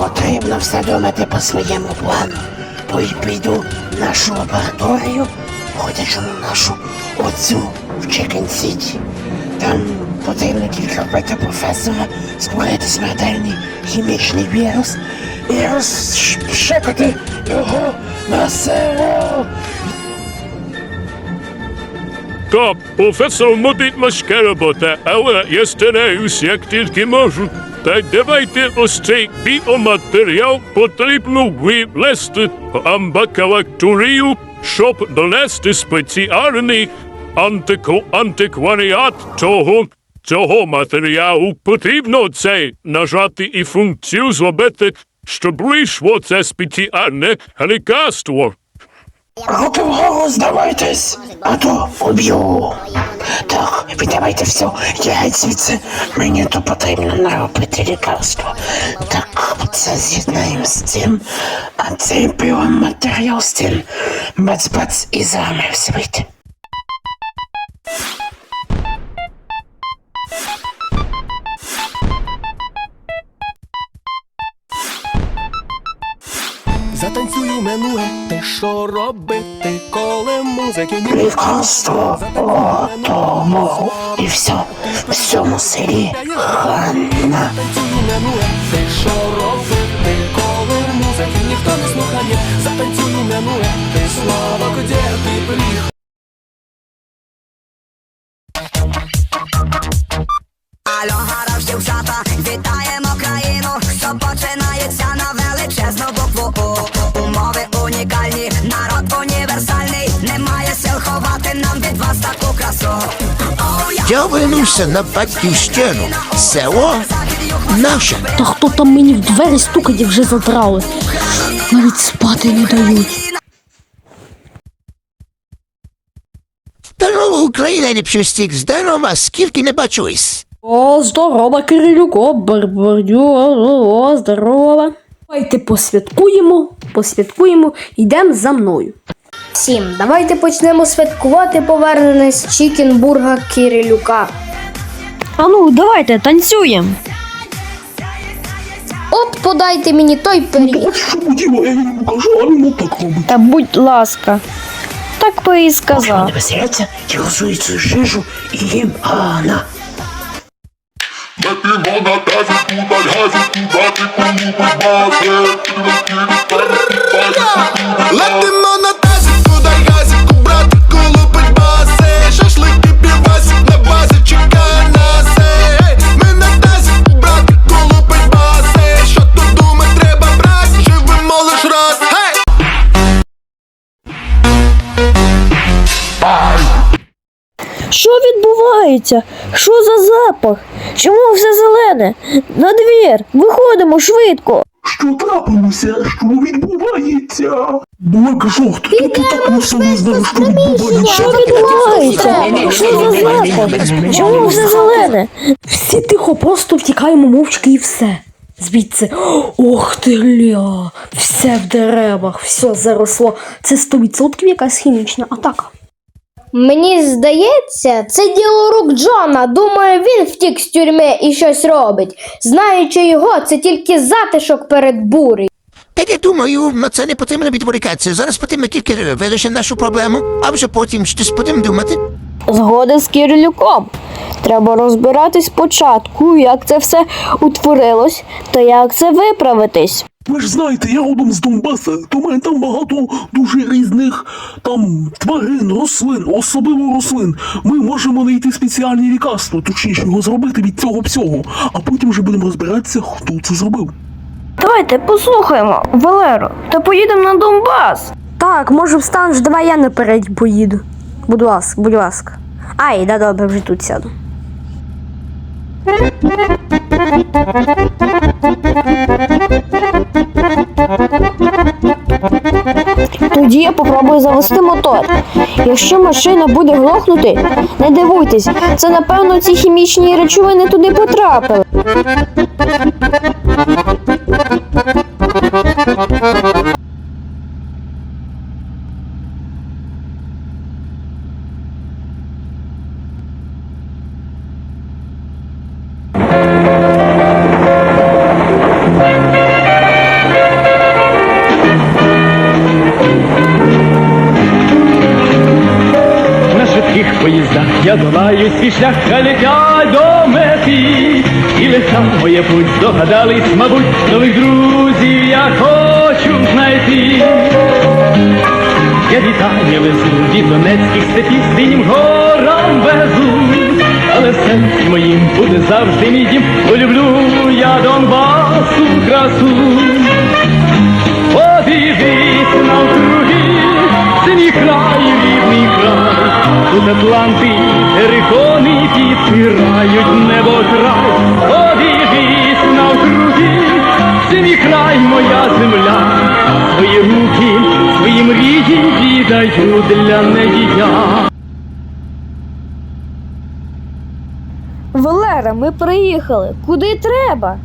Потрібно все думати по своєму плану. Піду в нашу лабораторію, ходячому нашу оцю в Чикен Сіті. Там потрібно тільки вбити професора, створити смертельний хімічний вірус і розшикати його на село. Так, професор мудить важка але я стараюсь як тільки можу. Та давайте ось цей біоматеріал потрібно вивести в амбакалакторію, щоб донести спеціальний антику, антикваріат цього, цього матеріалу. Потрібно цей нажати і функцію зробити, щоб вийшло це спеціальне лікарство. Руки вгору здавайтесь, а то уб'ю. Так, віддавайте все, я звідси. Мені то потрібно наробити лікарство. Так, це з'єднаємо з цим, а цей біоматеріал з цим. Бац-бац і замився вийти. Що робити, коли музики ні Лікарство готово. І все, в цьому селі хана. Ти що робити, коли музики ніхто не слухає, затанцюю минуле, ти слава, де ти прих. Алло, гараж дівчата, вітаємо країну, що починається на величезну букву У. вернувся на батьківщину. Село наше. Та хто там мені в двері стукає вже задрали. Навіть спати не дають. Здорово, Україна, ліпшостік, здорово, скільки не бачусь. О, здорово, Кирилюко, барбарю, о, здорово. Давайте посвяткуємо, посвяткуємо, йдемо за мною. Всім, давайте почнемо святкувати повернення з Чікенбурга Кирилюка. А ну, давайте танцюємо. От подайте мені той пиріг. Та будь ласка. Так би і сказав. Не веселяться, і голосують цю жижу і їм гана. Летимо на тазику, відбувається? Що за запах? Чому все зелене? На двір! Виходимо швидко! Що трапилося? Що відбувається? Ну, я кажу, хто тут так усе не знав, що відбувається? Що відбувається? Що за запах? Чому все зелене? Всі тихо, просто втікаємо мовчки і все. Звідси. Ох ти ля. Все в деревах, все заросло. Це 100% якась хімічна атака. Мені здається, це діло рук Джона. Думаю, він втік з тюрми і щось робить. Знаючи його, це тільки затишок перед бурею. Та я думаю, на це не потрібно відволікатися. Зараз потрібно тільки вирішити нашу проблему, а вже потім щось будемо думати. Згода з Кирилюком. Треба розбиратись спочатку, як це все утворилось та як це виправитись. Ви ж знаєте, я родом з Донбаса, то в мене там багато дуже різних там тварин, рослин, особливо рослин. Ми можемо знайти спеціальні лікарства, точніше його зробити від цього всього, а потім вже будемо розбиратися, хто це зробив. Давайте послухаємо, Валеро, та поїдемо на Донбас. Так, може встанеш, давай я наперед поїду. Будь ласка, будь ласка. Ай, да добре, вже тут сяду. Тоді я попробую завести мотор. Якщо машина буде глохнути, не дивуйтесь, це напевно ці хімічні речовини туди потрапили. Свій шлях, до мети. І лиха моє путь здогадались, мабуть, нових друзів я хочу знайти. Я вітання везу від донецьких степів синім горам везу, але в серці моїм буде завжди мій дім, бо люблю я Донбасу красу. Подивись навкруги, синій край, рідний край, тут Атланти, підпирають небо край. Подивись навкруги, синій край, моя земля, свої руки, свої мрії віддаю для неї я. Валера, ми приїхали. Куди треба?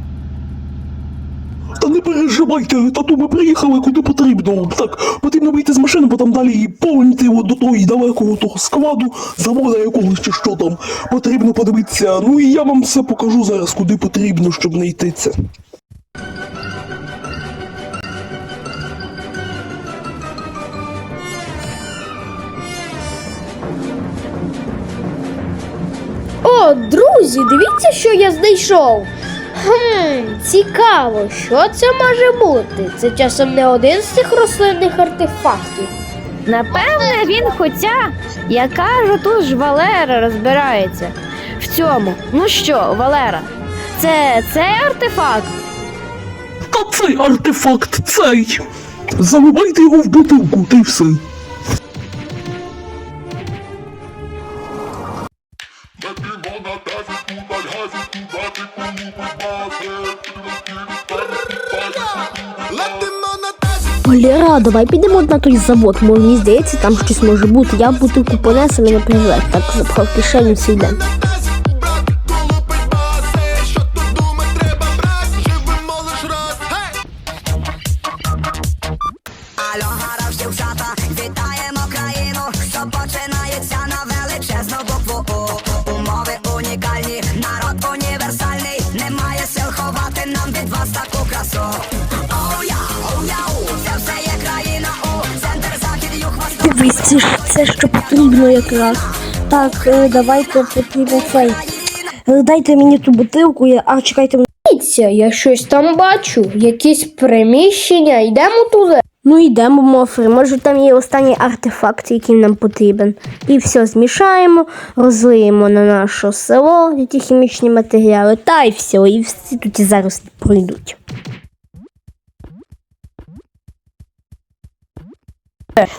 Та не переживайте, тату, ми приїхали куди потрібно. Так, потрібно вийти з машини, бо там далі повністю от до того і далекого того складу, завода якогось чи що там. Потрібно подивитися. Ну і я вам все покажу зараз, куди потрібно, щоб не йти це. О, друзі, дивіться, що я знайшов. Хм, цікаво, що це може бути? Це часом не один з цих рослинних артефактів. Напевне, він хоча, я кажу, тут ж Валера розбирається в цьому. Ну що, Валера, це цей артефакт? Та цей артефакт цей. Заливайте його в бутилку, та й все. Валера, давай підемо на той завод. бо мені здається, там щось може бути. Я бутилку понесу, мене привезе. Так запхав кишеню свій день. Юг, це ж це що потрібно якраз. Так, е, давайте потрібно цей. Е, Дайте мені ту бутилку, я- а чекайте. Дивіться, я щось там бачу, якісь приміщення, йдемо туди. Ну йдемо, мофри. Може там є останній артефакт, який нам потрібен. І все змішаємо, розлиємо на наше село ті хімічні матеріали, та й все, і всі тут і зараз пройдуть.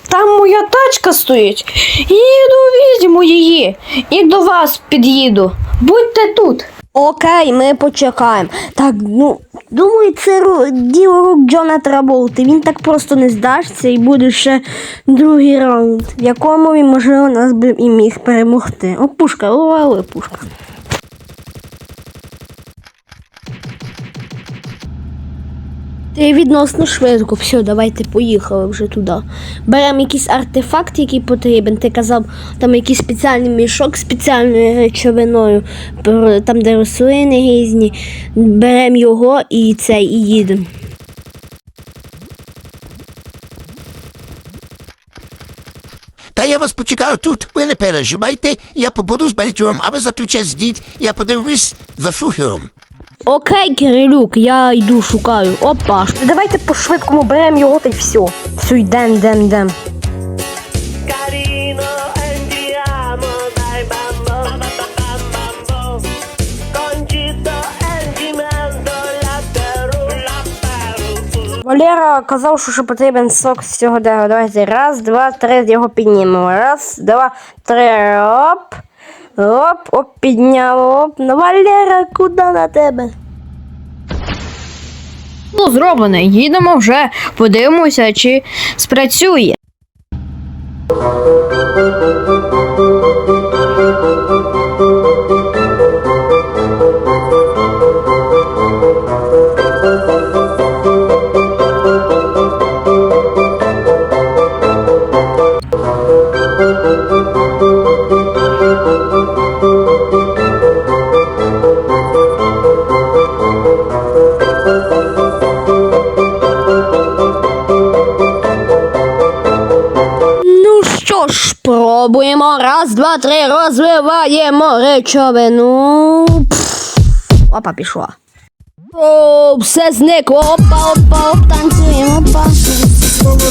Там моя тачка стоїть. Їду, візьму її. І до вас під'їду. Будьте тут. Окей, ми почекаємо. Так, ну думаю, це діло рук Джона Траволти. Він так просто не здасться і буде ще другий раунд, в якому він, можливо, нас би і міг перемогти. О, пушка, ловили пушка. Ти відносно швидко, все, давайте поїхали вже туди. Беремо якийсь артефакт, який потрібен. Ти казав, там якийсь спеціальний мішок з спеціальною речовиною, там де рослини різні. Беремо його і цей, і їдемо. Та я вас почекаю тут, ви не переживайте, я побуду з Бельтюром, а ви за той час йдіть, я подивлюсь за шухером. Окей, Кирилюк, я йду шукаю. Опа. Давайте по швидкому беремо його та й все. Все, йдем, йдем, йдем. Carino, andiamo, dai bambo, bambo, concito, endimento, la Perù, la Perù. Валера казав, що, що потрібен сок з цього дерева. Давайте раз, два, три, його піднімемо. Раз, два, три, оп. Оп, оп, підняв, оп. Ну, Валера, куди на тебе? Ну, зроблене. Їдемо вже, подивимося, чи спрацює. Dajemo reč ovenu. Opa, pišu ova. Oh, se z neko, opa, opa, op, tancujem, opa. Oh,